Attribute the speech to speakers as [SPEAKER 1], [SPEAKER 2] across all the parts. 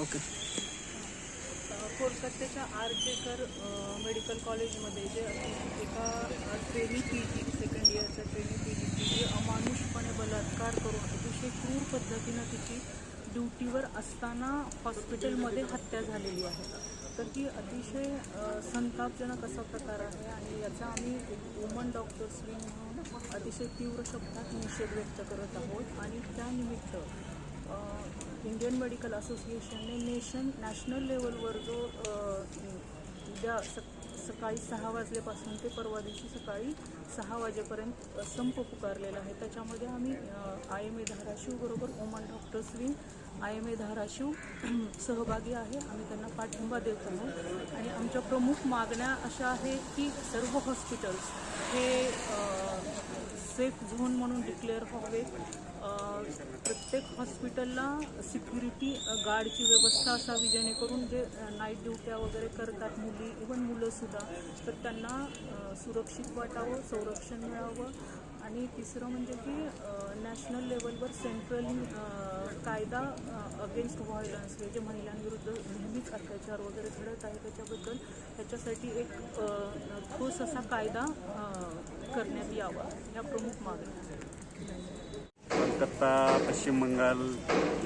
[SPEAKER 1] Okay.
[SPEAKER 2] कोलकात्याच्या R जेकर medical कॉलेजमध्ये जे एका ट्रेनी पी जी सेकंड इयरच्या ट्रेनी पी जी जी अमानुषपणे बलात्कार करून अतिशय क्रूर पद्धतीनं तिची ड्युटीवर असताना हॉस्पिटलमध्ये हत्या झालेली आहे. तर ती अतिशय संतापजनक असा प्रकार आहे आणि याचा आम्ही वुमन डॉक्टर्स म्हणून अतिशय तीव्र शब्दात निषेध व्यक्त करत आहोत. आणि त्यानिमित्त इंडियन मेडिकल असोसिएशनने नेशन नॅशनल लेवलवर जो उद्या सक सकाळी सहा वाजल्यापासून ते परवा दिवशी सकाळी सहा वाजेपर्यंत संप पुकारलेला आहे. त्याच्यामध्ये आम्ही I M A धाराशिवबरोबर woman doctors wing I M A Dharashiv सहभागी आहे. आम्ही त्यांना पाठिंबा देत आहोत. आणि आमच्या प्रमुख मागण्या अशा आहे की सर्व हॉस्पिटल्स हे सेफ झोन म्हणून डिक्लेअर व्हावे प्रत्येक हॉस्पिटलला सिक्युरिटी गार्डची व्यवस्था असावी जेणेकरून जे नाईट ड्युट्या वगैरे करतात मुली इवन मुलंसुद्धा तर त्यांना सुरक्षित वाटावं संरक्षण मिळावं. आणि तिसरं म्हणजे की नॅशनल लेवलवर सेंट्रल कायदा अगेन्स्ट व्हायलन्स हे जे महिलांविरुद्ध नेहमीच अत्याचार वगैरे घडत आहे त्याच्याबद्दल त्याच्यासाठी एक ठोस असा कायदा करण्यात यावा या प्रमुख मागण्या आहेत.
[SPEAKER 3] कोलकाता पश्चिम बंगाल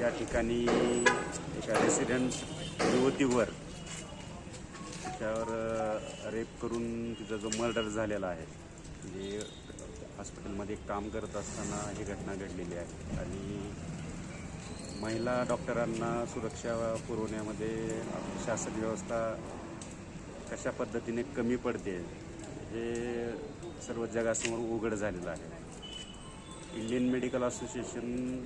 [SPEAKER 3] या ठिकाणी एका रेसिडेंट युवतीवर त्यावर रेप करून तिचा जो मर्डर झालेला आहे म्हणजे हॉस्पिटलमध्ये काम करत असताना ही घटना घडलेली आहे. आणि महिला डॉक्टरांना सुरक्षा पुरवण्यामध्ये शासन व्यवस्था कशा पद्धतीने कमी पडते हे सर्व जगासमोर उघड झालेलं आहे. इंडियन मेडिकल असोसिएशन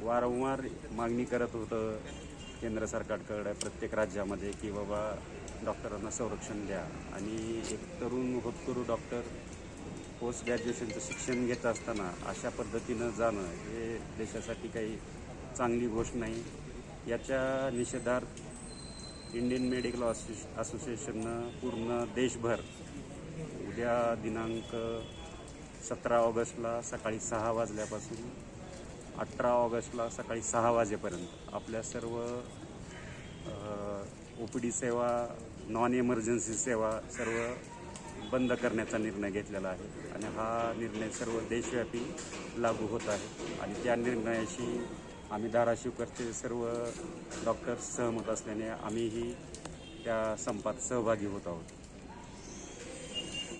[SPEAKER 3] वारंवार मागणी करत होतं केंद्र सरकारकडे प्रत्येक राज्यामध्ये की बाबा डॉक्टरांना संरक्षण द्या. आणि एक तरुण होतकरू डॉक्टर पोस्ट ग्रॅज्युएशनचं शिक्षण घेत असताना अशा पद्धतीनं जाणं हे देशासाठी काही चांगली गोष्ट नाही. याच्या निषेधार्थ इंडियन मेडिकल असोसि असोसिएशननं पूर्ण देशभर उद्या दिनांक सतरा ऑगस्टला सकाळी सहा वाजल्यापासून अठरा ऑगस्टला सकाळी सहा वाजेपर्यंत आपल्या सर्व ओ पी डी सेवा नॉन इमर्जन्सी सेवा सर्व बंद करण्याचा निर्णय घेतलेला आहे. आणि हा निर्णय सर्व देशव्यापी लागू होत आहे. आणि त्या निर्णयाशी आम्ही धाराशिवकरचे सर्व डॉक्टर्स सहमत असल्याने आम्हीही त्या संपात सहभागी होत आहोत.